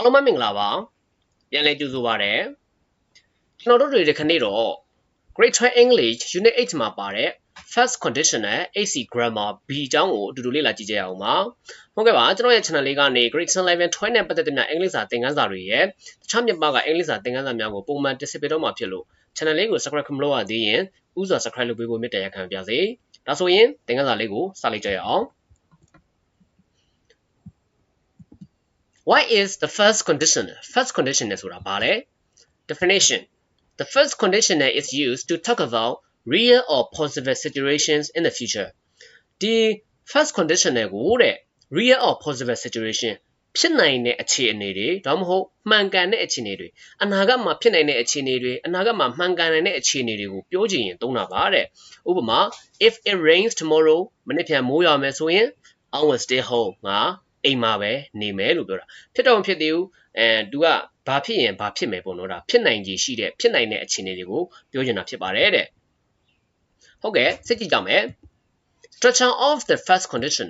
အားလုံးပဲမင်္ဂလာပါပြန်လည်ကြိုဆိုပါရစေကျွန်တော်တို့တွေဒီခနေ့တော့ Grade 12 English Unit 8မှာပါတဲ့ first conditional AC grammar B အကြောင်းကိုအတူတူလေ့လာကြည့်ကြရအောင်ပါဟုတ်ကဲ့ပါကျွန်တော်ရဲ့ channel လေးကနေ Grade 11 12နဲ့ပတ်သက်တဲ့များအင်္ဂလိပ်စာသင်ခန်းစာတွေရဲ့တခြားမြန်မာကအင်္ဂလိပ်စာသင်ခန်းစာများကိုပုံမှန်တင်ဆက်ပေးတော့မှာဖြစ်လို့ channel လေးကို subscribe မလုပ်ရသေးရင်ဥစွာ subscribe လုပ်ပေးဖို့မြတ်တရားခံပါစေဒါဆိုရင်သင်ခန်းစာလေးကိုစလိုက်ကြရအောင် What is the first conditional? First conditional ဆိုတာဘာလဲ Definition The first conditional is used to talk about real or positive situations in the future. ဒီ first conditional ကိုတဲ့ real or positive situation ဖြစ်နိုင်တဲ့အခြေအနေတွေဒါမှမဟုတ်မှန်ကန်တဲ့အခြေအနေတွေအနာဂတ်မှာဖြစ်နိုင်တဲ့အခြေအနေတွေအနာဂတ်မှာမှန်ကန်နိုင်တဲ့အခြေအနေတွေကိုပြောချင်ရင်သုံးတာပါတဲ့ဥပမာ if it rains tomorrow မနေ့ပြန်မိုးရွာမယ်ဆိုရင် I will stay home ငါ အိမ်မှာပဲနေမယ်လို့ပြောတာဖြစ်တော့မဖြစ်သေးဘူးအဲသူကဘာဖြစ်ရင်ဘာဖြစ်မယ်ပေါ့နော်ဒါဖြစ်နိုင်ခြေရှိတဲ့ဖြစ်နိုင်တဲ့အခြေအနေတွေကိုပြောချင်တာဖြစ်ပါတယ်တဲ့ဟုတ်ကဲ့စိတ်ကြည့်ကြမယ် structure of the first condition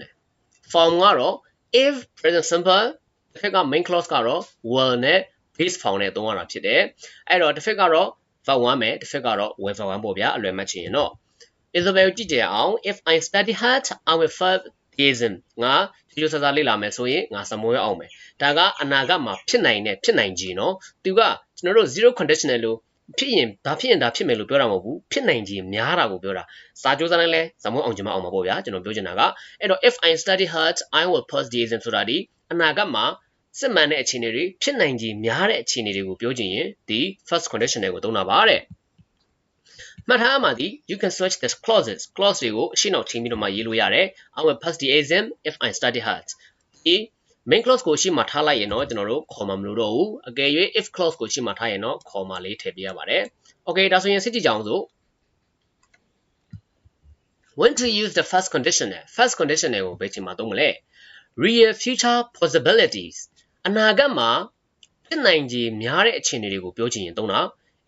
form ကတော့ if present simple တစ်ဖက်က main clause ကတော့ will နဲ့ base form နဲ့သုံးရတာဖြစ်တယ်အဲ့တော့တစ်ဖက်ကတော့ verb 1မယ်တစ်ဖက်ကတော့ will verb 1ပေါ့ဗျာအလွယ်မှတ်ချင်ရင်တော့ Isabel ကြည့်ကြအောင် if i study hard i will verb Theism ငါကျိုးဆဆလေ့လာမယ်ဆိုရင်ငါစမွေးအောင်မယ်ဒါကအနာဂတ်မှာဖြစ်နိုင်တဲ့ဖြစ်နိုင်ကြီးနော်သူကကျွန်တော်တို့ zero conditional လို့ဖြစ်ရင်ဒါဖြစ်ရင်ဒါဖြစ်မယ်လို့ပြောတာမဟုတ်ဘူးဖြစ်နိုင်ခြင်းများတာကိုပြောတာစာကြိုးစားတိုင်းလဲဇမုံအောင်ခြင်းမအောင်ပါပေါ့ဗျာကျွန်တော်ပြောချင်တာကအဲ့တော့ if i study hard i will pass theism ဆိုတာဒီအနာဂတ်မှာစစ်မှန်တဲ့အခြေအနေတွေဖြစ်နိုင်ခြင်းများတဲ့အခြေအနေတွေကိုပြောချင်ရင်ဒီ first condition တွေကိုသုံးတာပါတဲ့ မှတ်ထားမှာဒီ you can search the clauses clause တွေကိုအရှင်းအောင်ချိန်ပြီးတော့မှရေးလို့ရတယ် I will pass the exam if I study hard ဒီ main clause ကိုရှင်းမှထားလိုက်ရင်တော့ကျွန်တော်တို့ခေါ်မှာမလို့တော့ဘူးအကယ်၍ if clause ကိုရှင်းမှထားရင်တော့ခေါ်မှာလေးထည့်ပေးရပါတယ် okay ဒါဆိုရင်စစ်ကြည့်ကြအောင်စို့ when to use the first conditional first conditional ကိုဘယ်ချိန်မှာသုံးမလဲ real future possibilities အနာဂတ်မှာဖြစ်နိုင်ခြေများတဲ့အခြေအနေတွေကိုပြောချင်ရင်သုံးတာ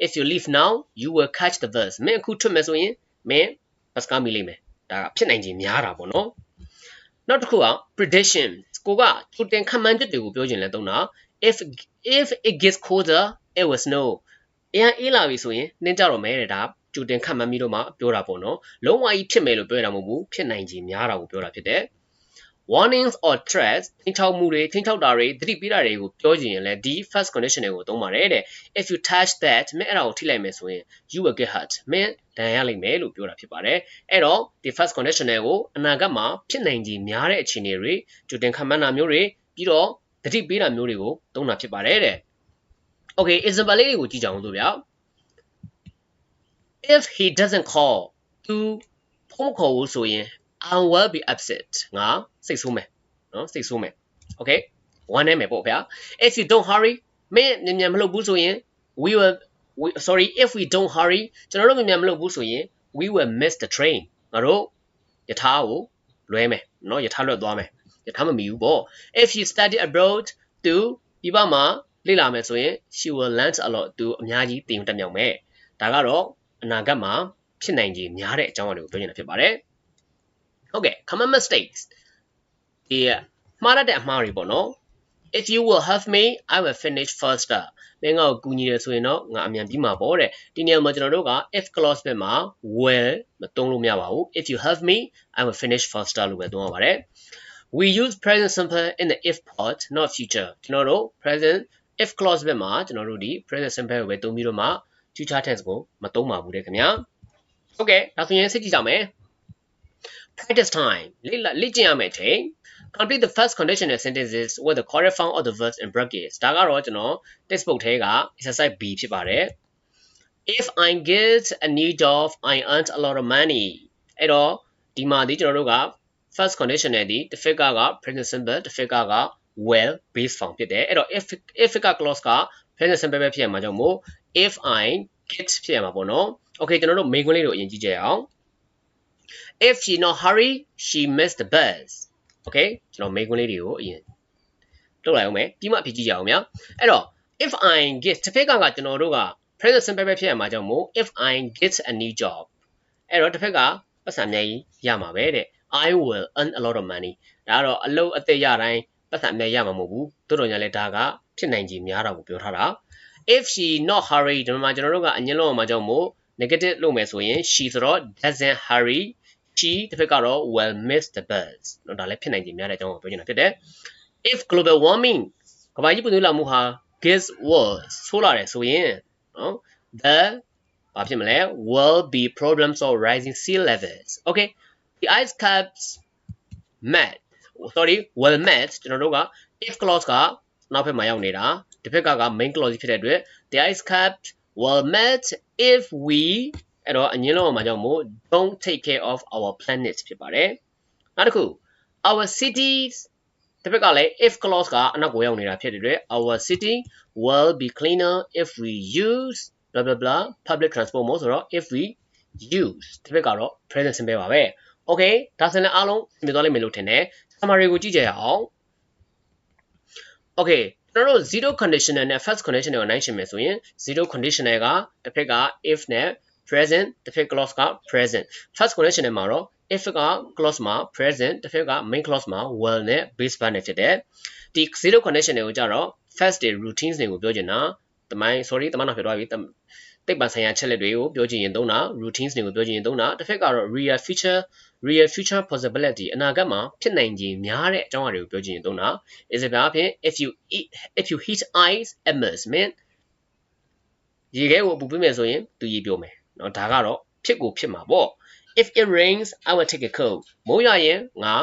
if you leave now you will catch the bus မင်းအခုထွက်မယ်ဆိုရင်မင်းဘတ်ကားမိလိမ့်မယ်ဒါကဖြစ်နိုင်ခြေများတာပေါ့နော်နောက်တစ်ခုက prediction ကိုကကြိုတင်ခန့်မှန်းချက်တွေကိုပြောချင်လဲသုံးတာ if if it gets colder it will snow အရင်အေးလာပြီဆိုရင်နှင်းကြတော့မယ်တဲ့ဒါကြိုတင်ခန့်မှန်းပြီးတော့မှပြောတာပေါ့နော်လုံးဝကြီးဖြစ်မယ်လို့ပြောရတာမဟုတ်ဘူးဖြစ်နိုင်ခြေများတာကိုပြောတာဖြစ်တယ် warnings or threats ထင်ချောက်မှုတွေထင်ချောက်တာတွေသတိပေးတာတွေကိုပြောကြရင်လည်းဒီ first condition တွေကိုသုံးပါတယ်တဲ့ if you touch that မင်းအဲ့ဒါကိုထိလိုက်မယ်ဆိုရင် you will get hurt မင်းဒဏ်ရာရလိမ့်မယ်လို့ပြောတာဖြစ်ပါတယ်အဲ့တော့ဒီ first condition တွေကိုအနာဂတ်မှာဖြစ်နိုင်ခြေများတဲ့အခြေအနေတွေကြိုတင်ခန့်မှန်းတာမျိုးတွေပြီးတော့သတိပေးတာမျိုးတွေကိုသုံးတာဖြစ်ပါတယ်တဲ့ okay example လေးတွေကိုကြည့်ကြအောင်ဆိုဗျာ if he doesn't call to ဖုန်းခေါ်ဖို့ဆိုရင် I will be upset ငါစိတ်ဆိုးမယ်နော်စိတ်ဆိုးမယ် okay ဝမ်းနေမယ်ပေါ့ဗျာ if you don't hurry မင်းမြန်မြန်မလုပ်ဘူးဆိုရင် we will we, sorry if we don't hurry ကျွန်တော်တို့မြန်မြန်မလုပ်ဘူးဆိုရင် we will miss the train ငါတို့ယထာကိုလွဲမယ်နော်ယထာလွတ်သွားမယ်ယထာမမီဘူးပေါ့ if you study abroad to ဒီဘမှာလေ့လာမယ်ဆိုရင် she will learn a lot to အများကြီးသင်ယူတတ်မြောက်မယ်ဒါကတော့အနာဂတ်မှာဖြစ်နိုင်ခြေများတဲ့အကြောင်းအရာတွေကိုပြောနေတာဖြစ်ပါတယ် ဟုတ်ကဲ့ common mistakes ဒီမှားတတ်တဲ့အမှားတွေပေါ့နော် if you will help me i will finish faster မင်းငါ့ကိုကူညီရဆိုရင်တော့ငါအမြန်ပြီးမှာပေါ့တဲ့ဒီနေရာမှာကျွန်တော်တို့က if clause ဘက်မှာ will မသုံးလို့မရပါဘူး if you help me i will finish faster လို့ပဲသုံးရပါတယ် we use present simple in the if part not future ကျွန်တော်တို့ present if clause ဘက်မှာကျွန်တော်တို့ဒီ present simple ကိုပဲသုံးပြီးတော့မှ future tense ကိုမသုံးပါဘူးတဲ့ခင်ဗျာဟုတ်ကဲ့ဒါဆိုရင်စစ်ကြည့်ကြမယ် practice time လေ့လာလေ့ကျင့်ရမယ့်ချိန် complete the first conditional sentences with the correct form of the verbs in brackets ဒါကတော့ကျွန်တော် textbook ထဲက exercise B ဖြစ်ပါတယ် if i get a new job i earn a lot of money အဲ့တော့ဒီမှာဒီကျွန်တော်တို့က first conditional ဒီတစ်ဖက်ကက present simple တစ်ဖက်ကက well based form ဖြစ်တယ်အဲ့တော့ if if က clause က present simple ပဲဖြစ်ရမှာကြောင့်မို့ if i get ဖြစ်ရမှာပေါ့နော် okay ကျွန်တော်တို့ main ခွန်းလေးကိုအရင်ကြည့်ကြရအောင် if she not hurry she missed the bus okay ကျွန်တော် main ခွန်းလေးတွေကိုအရင်လုပ်လိုက်အောင်မယ်ပြီးမှအဖြေကြည့်ကြအောင်ဗျာအဲ့တော့ if i get တစ်ဖက်ကကကျွန်တော်တို့က present simple ပဲဖြစ်ရမှာကြောင့်မို့ if i get a new job အဲ့တော့တစ်ဖက်ကပတ်စံအများကြီးရမှာပဲတဲ့ I will earn a lot of money ဒါကတော့အလုပ်အသက်ရတိုင်းပတ်သက်အမြဲရမှာမဟုတ်ဘူးတို့တော်ညာလဲဒါကဖြစ်နိုင်ကြီးများတာကိုပြောထားတာ if she not hurry ဒီမှာကျွန်တော်တို့ကအငင်းလုံးမှာကြောင့်မို့ negative လုပ်မယ်ဆိုရင် she ဆိုတော့ doesn't hurry she တစ်ဖက်ကတော့ will miss the bus เนาะဒါလည်းဖြစ်နိုင်ကြီးများတဲ့အကြောင်းကိုပြောချင်တာဖြစ်တယ် if global warming ကမ္ဘာကြီးပူနွေးလာမှုဟာ gets worse ဆိုးလာတယ်ဆိုရင်เนาะ the ဘာဖြစ်မလဲ will be problems of rising sea levels okay the ice caps met sorry will met ကျွန်တော်တို့က if clause ကနောက်ဘက်မှာရောက်နေတာတစ်ဖက်ကက main clause ဖြစ်တဲ့အတွက် the ice caps will met if we အဲ့တော့အငင်းလုံးမှာကြောင့်မို့ don't take care of our planet ဖြစ်ပါတယ်နောက်တစ်ခု our cities တစ်ဖက်ကလည်း if clause ကအနောက်ကိုရောက်နေတာဖြစ်တဲ့အတွက် our city will be cleaner if we use blah blah blah public transport မို့ဆိုတော့ if we use တစ်ဖက်ကတော့ present simple ပါပဲ okay ဒါဆိုရင်အားလုံးမြင်သွားလိမ့်မယ်လို့ထင်တယ် summary ကိုကြည့်ကြရအောင် okay ကျွန်တော်တို့ zero conditional နဲ့ first conditional ကိုနိုင်ရှင်းမယ်ဆိုရင် zero conditional ကတစ်ဖက်က if နဲ့ present တစ်ဖက် clause က present first conditional မှာတော့ if က clause မှာ present တစ်ဖက်က main clause မှာ will နဲ့ base verb နဲ့ဖြစ်တယ်ဒီ zero conditional ကိုကြတော့ first day routines တွေကိုပြောချင်တာတမိုင်း sorry တမန်တော်ဖြစ်သွားပြီတိတ်ပံဆိုင်ရာချက်လက်တွေကိုပြောချင်ရင်သုံးတာ routines တွေကိုပြောချင်ရင်သုံးတာတစ်ဖက်ကတော့ real future real future possibility အနာဂတ်မှာဖြစ်နိုင်ခြေများတဲ့အကြောင်းအရာတွေကိုပြောချင်ရင်သုံးတာ is about ဖြင့် if you eat if you heat ice immersement ရေခဲကိုပူပေးမယ်ဆိုရင်သူရေပြောမယ် နော်ဒါကတော့ဖြစ်ကိုဖြစ်မှာပေါ့ if it rains i will take a coat မိုးရွာရင်ငါ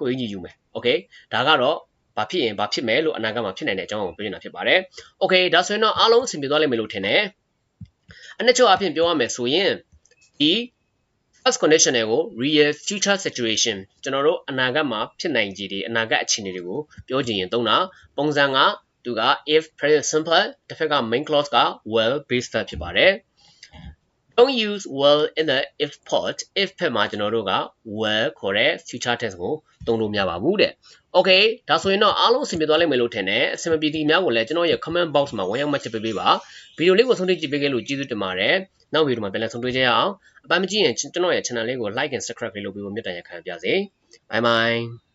ကိုကြီးယူမယ် okay ဒါကတော့ဘာဖြစ်ရင်ဘာဖြစ်မယ်လို့အနာဂတ်မှာဖြစ်နိုင်တဲ့အကြောင်းကိုပြောနေတာဖြစ်ပါတယ် okay ဒါဆိုရင်တော့အားလုံးအဆင်ပြေသွားလိမ့်မယ်လို့ထင်တယ်အနှစ်ချုပ်အဖြစ်ပြောရမယ်ဆိုရင်ဒီ first conditional ကို real future situation ကျွန်တော်တို့အနာဂတ်မှာဖြစ်နိုင်ခြေတွေအနာဂတ်အခြေအနေတွေကိုပြောချင်ရင်သုံးတာပုံစံကသူက if present simple တစ်ဖက်က main clause က well based ဖြစ်ပါတယ် don't use will in the if part if ဖက်မှာကျွန်တော်တို့က will ခေါ်တဲ့ future tense ကိုသုံးလို့မရပါဘူးတဲ့ okay ဒါဆိုရင်တော့အားလုံးအဆင်ပြေသွားလိမ့်မယ်လို့ထင်တယ်အဆင်မပြေသည်များကိုလည်းကျွန်တော်ရဲ့ comment box မှာဝင်ရောက်မှတ်ချက်ပေးပေးပါဗီဒီယိုလေးကိုဆုံးဖြတ်ကြည့်ပေးခဲ့လို့ကျေးဇူးတင်ပါတယ်နောက်ဗီဒီယိုမှာပြန်လည်ဆုံတွေ့ကြရအောင်အပန်းမကြည့်ရင်ကျွန်တော်ရဲ့ channel လေးကို like and subscribe လေးလုပ်ပေးဖို့မြတ်တမ်းရခံပါစေ bye bye